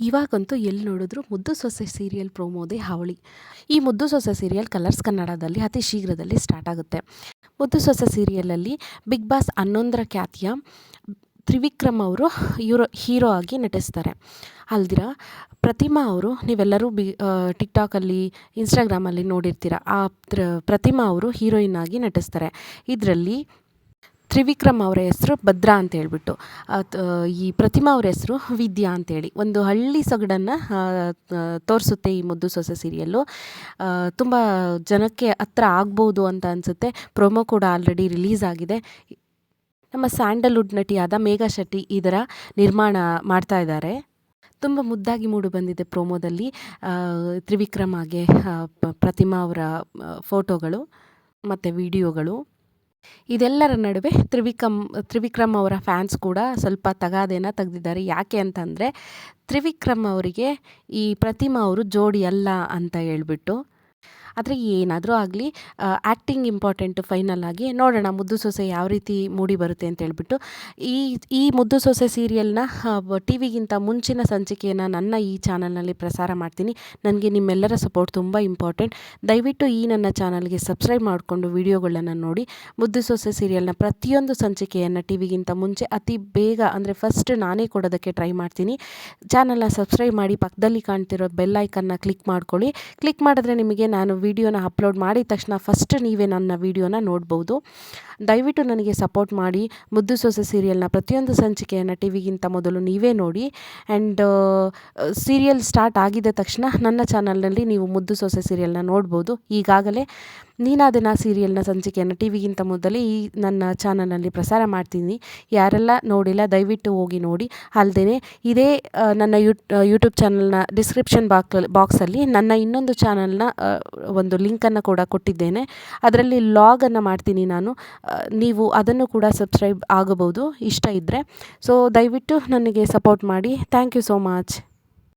ಇವಾಗಂತೂ ಎಲ್ಲಿ ನೋಡಿದ್ರು ಮುದ್ದು ಸೊಸೆ ಸೀರಿಯಲ್ ಪ್ರೋಮೋದೇ ಹಾವಳಿ. ಈ ಮುದ್ದು ಸೊಸೆ ಸೀರಿಯಲ್ ಕಲರ್ಸ್ ಕನ್ನಡದಲ್ಲಿ ಅತಿ ಶೀಘ್ರದಲ್ಲಿ ಸ್ಟಾರ್ಟ್ ಆಗುತ್ತೆ. ಮುದ್ದು ಸೊಸೆ ಸೀರಿಯಲಲ್ಲಿ ಬಿಗ್ ಬಾಸ್ ಹನ್ನೊಂದರ ಖ್ಯಾತಿಯ ತ್ರಿವಿಕ್ರಮ್ ಅವರು ಇವರು ಹೀರೋ ಆಗಿ ನಟಿಸ್ತಾರೆ. ಅಲ್ದಿರ, ಪ್ರತಿಮಾ ಅವರು ನೀವೆಲ್ಲರೂ ಬಿ ಟಿಕ್ಟಾಕಲ್ಲಿ, ಇನ್ಸ್ಟಾಗ್ರಾಮಲ್ಲಿ ನೋಡಿರ್ತೀರ. ಆ ಪ್ರತಿಮಾ ಅವರು ಹೀರೋಯಿನ್ ಆಗಿ ನಟಿಸ್ತಾರೆ. ಇದರಲ್ಲಿ ತ್ರಿವಿಕ್ರಮ್ ಅವರ ಹೆಸರು ಭದ್ರಾ ಅಂತ ಹೇಳ್ಬಿಟ್ಟು. ಈ ಪ್ರತಿಮಾ ಅವರ ಹೆಸರು ವಿದ್ಯಾ ಅಂತೇಳಿ. ಒಂದು ಹಳ್ಳಿ ಸೊಗಡನ್ನು ತೋರಿಸುತ್ತೆ ಈ ಮುದ್ದು ಸೊಸೆ ಸೀರಿಯಲ್ಲು. ತುಂಬ ಜನಕ್ಕೆ ಹತ್ರ ಆಗ್ಬೋದು ಅಂತ ಅನಿಸುತ್ತೆ. ಪ್ರೊಮೋ ಕೂಡ ಆಲ್ರೆಡಿ ರಿಲೀಸ್ ಆಗಿದೆ. ನಮ್ಮ ಸ್ಯಾಂಡಲ್ವುಡ್ ನಟಿಯಾದ ಮೇಘಾ ಶೆಟ್ಟಿ ಇದರ ನಿರ್ಮಾಣ ಮಾಡ್ತಾ ಇದ್ದಾರೆ. ತುಂಬ ಮುದ್ದಾಗಿ ಮೂಡು ಬಂದಿದೆ ಪ್ರೋಮೋದಲ್ಲಿ. ತ್ರಿವಿಕ್ರಮ್ ಹಾಗೆ ಪ್ರತಿಮಾ ಅವರ ಫೋಟೋಗಳು ಮತ್ತು ವಿಡಿಯೋಗಳು. ಇದೆಲ್ಲರ ನಡುವೆ ತ್ರಿವಿಕಮ್ ತ್ರಿವಿಕ್ರಮ್ ಅವರ ಫ್ಯಾನ್ಸ್ ಕೂಡ ಸ್ವಲ್ಪ ತಗಾದೆನ ತೆಗೆದಿದ್ದಾರೆ. ಯಾಕೆ ಅಂತಂದರೆ, ತ್ರಿವಿಕ್ರಮ್ ಅವರಿಗೆ ಈ ಪ್ರತಿಮಾ ಅವರು ಜೋಡಿ ಅಲ್ಲ ಅಂತ ಹೇಳ್ಬಿಟ್ಟು ಆದರೆ ಏನಾದರೂ ಆಗಲಿ ಆ್ಯಕ್ಟಿಂಗ್ ಇಂಪಾರ್ಟೆಂಟು ಫೈನಲ್ ಆಗಿ ನೋಡೋಣ ಮುದ್ದು ಸೊಸೆ ಯಾವ ರೀತಿ ಮೂಡಿ ಬರುತ್ತೆ ಅಂತ ಹೇಳ್ಬಿಟ್ಟು. ಈ ಈ ಮುದ್ದು ಸೊಸೆ ಸೀರಿಯಲ್ನ ಟಿ ವಿಗಿಂತ ಮುಂಚಿನ ಸಂಚಿಕೆಯನ್ನು ನನ್ನ ಈ ಚಾನಲ್ನಲ್ಲಿ ಪ್ರಸಾರ ಮಾಡ್ತೀನಿ. ನನಗೆ ನಿಮ್ಮೆಲ್ಲರ ಸಪೋರ್ಟ್ ತುಂಬ ಇಂಪಾರ್ಟೆಂಟ್ ದಯವಿಟ್ಟು ಈ ನನ್ನ ಚಾನಲ್ಗೆ ಸಬ್ಸ್ಕ್ರೈಬ್ ಮಾಡಿಕೊಂಡು ವಿಡಿಯೋಗಳನ್ನು ನೋಡಿ. ಮುದ್ದು ಸೊಸೆ ಸೀರಿಯಲ್ನ ಪ್ರತಿಯೊಂದು ಸಂಚಿಕೆಯನ್ನು ಟಿ ವಿಗಿಂತ ಮುಂಚೆ ಅತಿ ಬೇಗ, ಅಂದರೆ ಫಸ್ಟ್ ನಾನೇ ಕೊಡೋದಕ್ಕೆ ಟ್ರೈ ಮಾಡ್ತೀನಿ. ಚಾನಲ್ನ ಸಬ್ಸ್ಕ್ರೈಬ್ ಮಾಡಿ ಪಕ್ಕದಲ್ಲಿ ಕಾಣ್ತಿರೋ ಬೆಲ್ ಐಕನ್ನ ಕ್ಲಿಕ್ ಮಾಡ್ಕೊಳ್ಳಿ. ಕ್ಲಿಕ್ ಮಾಡಿದ್ರೆ ನಿಮಗೆ ನಾನು ವೀಡಿಯೋನ ಅಪ್ಲೋಡ್ ಮಾಡಿದ ತಕ್ಷಣ ಫಸ್ಟ್ ನೀವೇ ನನ್ನ ವಿಡಿಯೋನ ನೋಡ್ಬೋದು. ದಯವಿಟ್ಟು ನನಗೆ ಸಪೋರ್ಟ್ ಮಾಡಿ. ಮುದ್ದು ಸೊಸೆ ಸೀರಿಯಲ್ನ ಪ್ರತಿಯೊಂದು ಸಂಚಿಕೆಯನ್ನು ಟಿ ವಿಗಿಂತ ಮೊದಲು ನೀವೇ ನೋಡಿ. ಆ್ಯಂಡ್ ಸೀರಿಯಲ್ ಸ್ಟಾರ್ಟ್ ಆಗಿದ ತಕ್ಷಣ ನನ್ನ ಚಾನಲ್ನಲ್ಲಿ ನೀವು ಮುದ್ದು ಸೊಸೆ ಸೀರಿಯಲ್ನ ನೋಡ್ಬೋದು. ಈಗಾಗಲೇ ನೀನಾದನ ಸೀರಿಯಲ್ನ ಸಂಚಿಕೆಯನ್ನು ಟಿ ವಿಗಿಂತ ಮೊದಲೇ ಈ ನನ್ನ ಚಾನಲ್ನಲ್ಲಿ ಪ್ರಸಾರ ಮಾಡ್ತೀನಿ. ಯಾರೆಲ್ಲ ನೋಡಿಲ್ಲ, ದಯವಿಟ್ಟು ಹೋಗಿ ನೋಡಿ. ಅಲ್ಲದೆ ಇದೇ ನನ್ನ ಯೂಟ್ಯೂಬ್ ಚಾನಲ್ನ ಡಿಸ್ಕ್ರಿಪ್ಷನ್ ಬಾಕ್, ಬಾಕ್ಸಲ್ಲಿ ನನ್ನ ಇನ್ನೊಂದು ಚಾನಲ್ನ ಒಂದು ಲಿಂಕನ್ನು ಕೂಡ ಕೊಟ್ಟಿದ್ದೇನೆ. ಅದರಲ್ಲಿ ಲಾಗನ್ನು ಮಾಡ್ತೀನಿ ನಾನು. ನೀವು ಅದನ್ನು ಕೂಡ ಸಬ್ಸ್ಕ್ರೈಬ್ ಆಗಬಹುದು, ಇಷ್ಟ ಇದ್ದರೆ ಸೊ, ದಯವಿಟ್ಟು ನನಗೆ ಸಪೋರ್ಟ್ ಮಾಡಿ. Thank you so much.